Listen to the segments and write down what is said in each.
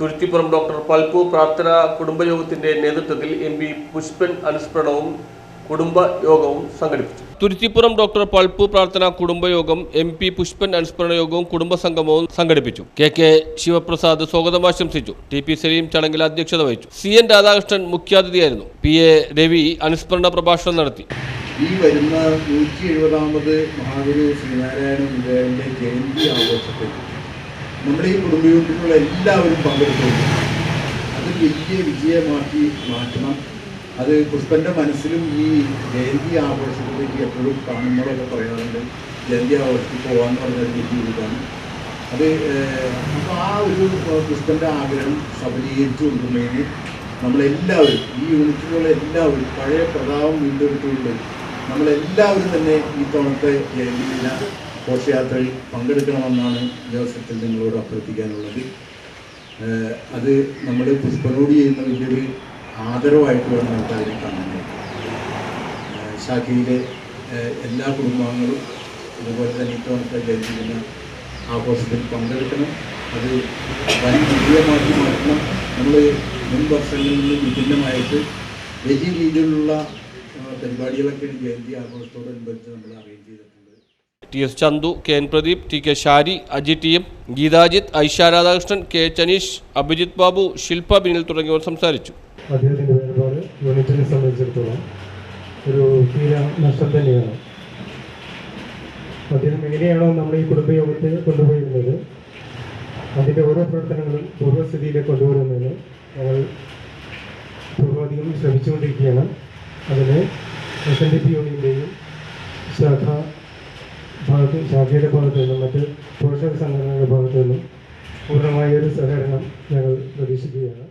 Thuruthipuram doctor Palpu പ്രാർത്ഥന കുടുംബയോഗത്തിന്റെ നേതൃത്വത്തിൽ എം പി പുഷ്പൻ അനുസ്മരണവും കുടുംബയോഗവും സംഘടിപ്പിച്ചു. തുരുത്തിപ്പുറം ഡോക്ടർ പൾപ്പു പ്രാർത്ഥന കുടുംബയോഗം എം പി പുഷ്പൻ അനുസ്മരണ യോഗവും കുടുംബസംഗമവും സംഘടിപ്പിച്ചു. കെ കെ ശിവപ്രസാദ് സ്വാഗതം ആശംസിച്ചു. ടി പി സലീം ചടങ്ങിൽ അധ്യക്ഷത വഹിച്ചു. സി എൻ രാധാകൃഷ്ണൻ മുഖ്യാതിഥിയായിരുന്നു. പി എ രവി അനുസ്മരണ പ്രഭാഷണം നടത്തി. ഈ വരുന്ന നൂറ്റി എഴുപതാമത് മഹാഗുരു ശ്രീനാരായണ ഗുരുദേവന്റെ ജയന്തി ആഘോഷത്തിൽ നമ്മുടെ ഈ കുടുംബയൂണിറ്റിലുള്ള എല്ലാവരും പങ്കെടുക്കുന്നു അത് വലിയ വിജയമാക്കി മാറ്റണം. അത് പുഷ്പന്റെ മനസ്സിലും ഈ ജയന്തി ആഘോഷത്തിലേക്ക് എപ്പോഴും കാണുന്നതൊക്കെ പറയാറുണ്ട്. ജയന്തി ആഘോഷത്തിൽ പോകാന്ന് പറഞ്ഞാൽ വലിയ ഇതാണ്. അത് അപ്പോൾ ആ ഒരു പുഷ്പന്റെ ആഗ്രഹം സബലീകരിച്ചു കൊടുക്കുന്നതിന് നമ്മളെല്ലാവരും ഈ യൂണിറ്റിലുള്ള എല്ലാവരും പഴയ പ്രതാപം വീണ്ടെടുത്തുകൊണ്ട് നമ്മളെല്ലാവരും തന്നെ ഈ തവണത്തെ ജയന്തി ദിന ഘോഷയാത്രയിൽ പങ്കെടുക്കണമെന്നാണ് ദിവസത്തിൽ നിങ്ങളോട് അഭ്യർത്ഥിക്കാനുള്ളത്. അത് നമ്മൾ പുഷ്പനോട് ചെയ്യുന്ന വലിയൊരു ആദരവായിട്ട് വേണം നമുക്ക് അതിനെ കാണാനായിട്ട് ശാഖയിലെ എല്ലാ കുടുംബാംഗങ്ങളും ഇതുപോലെ തന്നെ ഇത്തവണത്തെ ജനിക്കുന്ന ആഘോഷത്തിൽ പങ്കെടുക്കണം. അത് വൻ വിജയമാക്കി മാറ്റണം. നമ്മൾ മുൻ വർഷങ്ങളിൽ നിന്ന് വിഭിന്നമായിട്ട് വലിയ രീതിയിലുള്ള പരിപാടികളൊക്കെയാണ് ജയന്തി ആഘോഷത്തോടനുബന്ധിച്ച് നമ്മൾ അറേഞ്ച് ചെയ്തിട്ടുള്ളത്. T S Chandu K N Pradeep T K Shari Ajith T M Geethajith Aisha Radhakrishnan K Chaneesh Abhijith Babu Shilpa Binil തുടങ്ങിയവർ സംസാരിച്ചു. അദ്ദേഹത്തിന്റെ വേർപാട് യൂണിറ്റിനെ സംബന്ധിച്ചിടത്തോളം ഒരു തീര നഷ്ടം തന്നെയാണ്. അദ്ദേഹം എങ്ങനെയാണോ നമ്മൾ ഈ കുടുംബയോഗത്തെ കൊണ്ടുപോയിരുന്നത് അതിന്റെ ഓരോ പ്രവർത്തനങ്ങളും പൂർവസ്ഥിതിയിലേക്ക് കൊണ്ടുവരുന്നതിന് ഞങ്ങൾ പൂർവാധികം ശ്രമിച്ചുകൊണ്ടിരിക്കുകയാണ്. അതിന് എസ് എൻ ഡി പി യൂണിയന്റെയും ശാഖ ഭാഗത്ത് ഷാജിയുടെ ഭാഗത്തു നിന്നും മറ്റ് പുരുഷ സംഘടനകളുടെ ഭാഗത്തു നിന്നും പൂർണമായ ഒരു സഹകരണം ഞങ്ങൾ പ്രതീക്ഷിക്കുകയാണ്.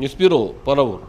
News bureau Paravur.